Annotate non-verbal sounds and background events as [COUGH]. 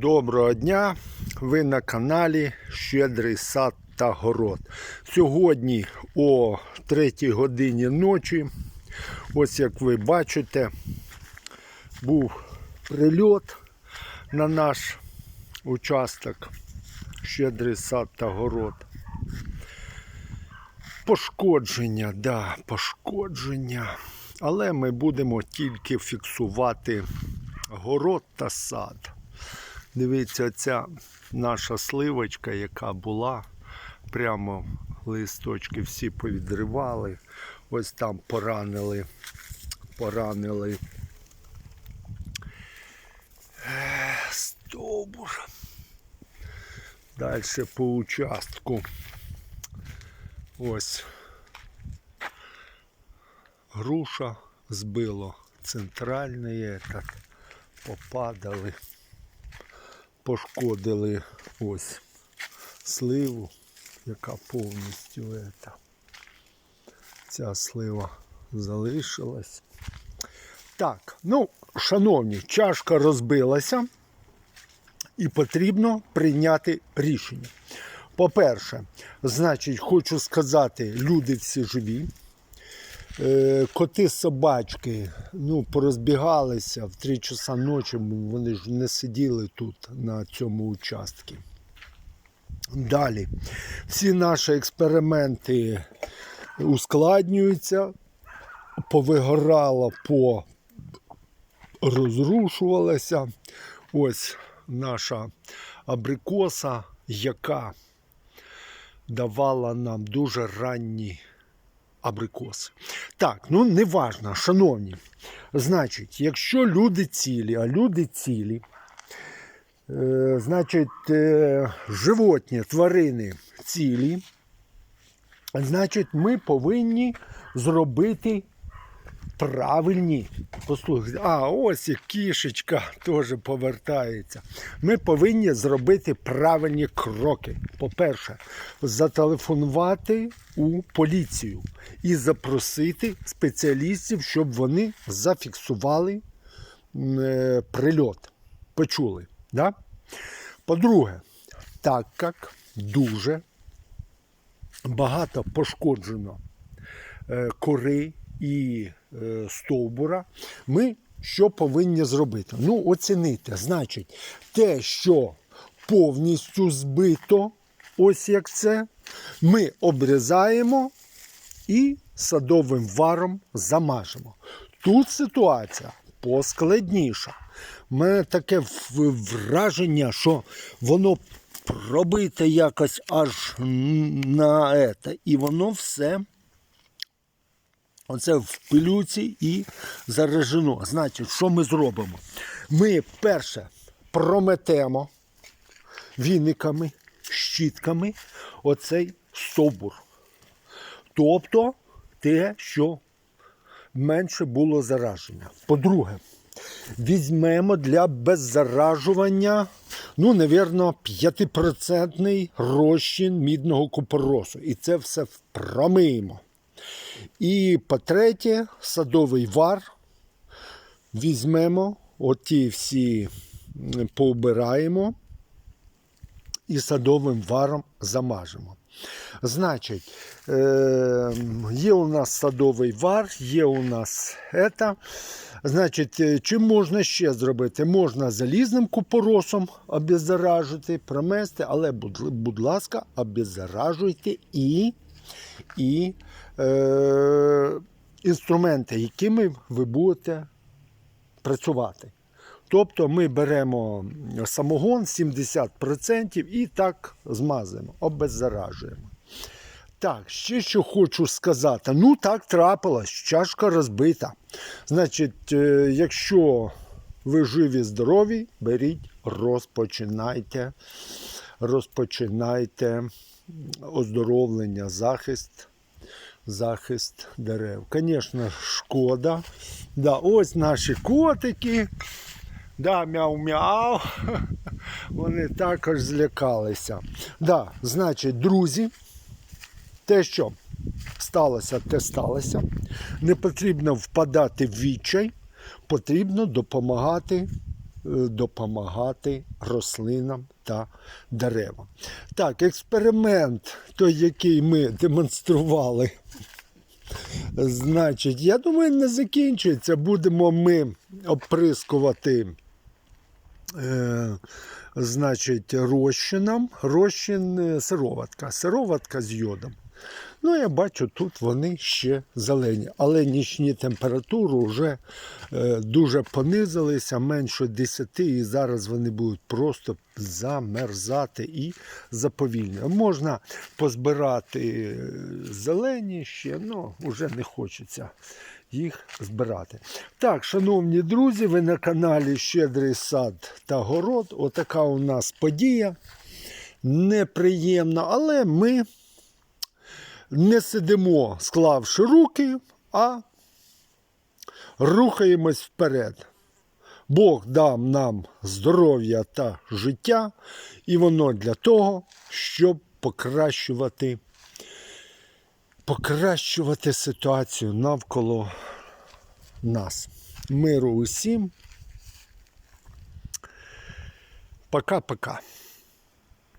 Доброго дня! Ви на каналі Щедрий сад та город. Сьогодні о 3 годині ночі, ось як ви бачите, був прильот на наш участок Щедрий сад та город. Пошкодження, да, пошкодження. Але ми будемо тільки фіксувати город та сад. Дивіться, ця наша сливочка, яка була, прямо листочки всі повідривали. Ось там поранили, поранили стовбур. Далі по участку. Ось груша збило центральний этот, попадали пошкодили ось сливу, яка повністю ета. Ця слива залишилась. Так, ну, шановні, чашка розбилася і потрібно прийняти рішення. По-перше, значить, хочу сказати, люди всі живі. Е, Коти собачки ну, порозбігалися в 3 часа ночі, вони ж не сиділи тут на цьому участку. Далі. Всі наші експерименти ускладнюються, повигорало, по розрушувалося. Ось наша абрикоса, яка давала нам дуже ранні абрикоси. Так, ну не важно, шановні. Значить, якщо люди цілі, а люди цілі, е, значить, е, животні, тварини цілі, значить, ми повинні зробити правильні. Послухайте, а ось і кішечка теж повертається. Ми повинні зробити правильні кроки. По-перше, зателефонувати у поліцію і запросити спеціалістів, щоб вони зафіксували е, прильот. Почули. Да? По-друге, так як дуже багато пошкоджено е, кори і е, стовбура, ми що повинні зробити? Ну, оцінити. Значить, те, що повністю збито, ось як це, ми обрізаємо і садовим варом замажемо. Тут ситуація поскладніша. У мене таке враження, що воно пробите якось аж на це, і воно все Оце в пилюці і заражено. Значить, що ми зробимо? Ми перше прометемо віниками, щітками оцей стовбур. Тобто те, що менше було зараження. По-друге, візьмемо для беззаражування, ну, навірно, 5% розчин мідного купоросу. І це все промиємо. І по-третє, садовий вар візьмемо, оті всі поубираємо і садовим варом замажемо. Значить, е, є у нас садовий вар, є у нас ета. Значить, е, чим можна ще зробити? Можна залізним купоросом обеззаражити, промести, але, будь ласка, обеззаражуйте і і е, інструменти, якими ви будете працювати. Тобто ми беремо самогон 70% і так змазуємо, обеззаражуємо. Так, ще що хочу сказати. Ну, так трапилось, чашка розбита. Значить, е, якщо ви живі, здорові, беріть, розпочинайте, розпочинайте оздоровлення, захист, захист дерев. Звісно, шкода. Да, ось наші котики. Да, мяу-мяу. [LAUGHS] Вони також злякалися. Да, значить, друзі, те, що сталося, те сталося. Не потрібно впадати в відчай, потрібно допомагати допомагати рослинам та деревам. Так, експеримент, той, який ми демонстрували. Значить, я думаю, не закінчується. Будемо ми оприскувати е, значить, розчином. Розчин е, сироватка. Сироватка з йодом. Ну, я бачу, тут вони ще зелені, але нічні температури вже е, дуже понизилися, менше 10, і зараз вони будуть просто замерзати і заповільнювати. Можна позбирати е, зелені ще, ну вже не хочеться їх збирати. Так, шановні друзі, ви на каналі Щедрий сад та город. Отака у нас подія. Неприємна, але ми не сидимо, склавши руки, а рухаємось вперед. Бог дав нам здоров'я та життя, і воно для того, щоб покращувати, покращувати ситуацію навколо нас. Миру усім. Пока-пока.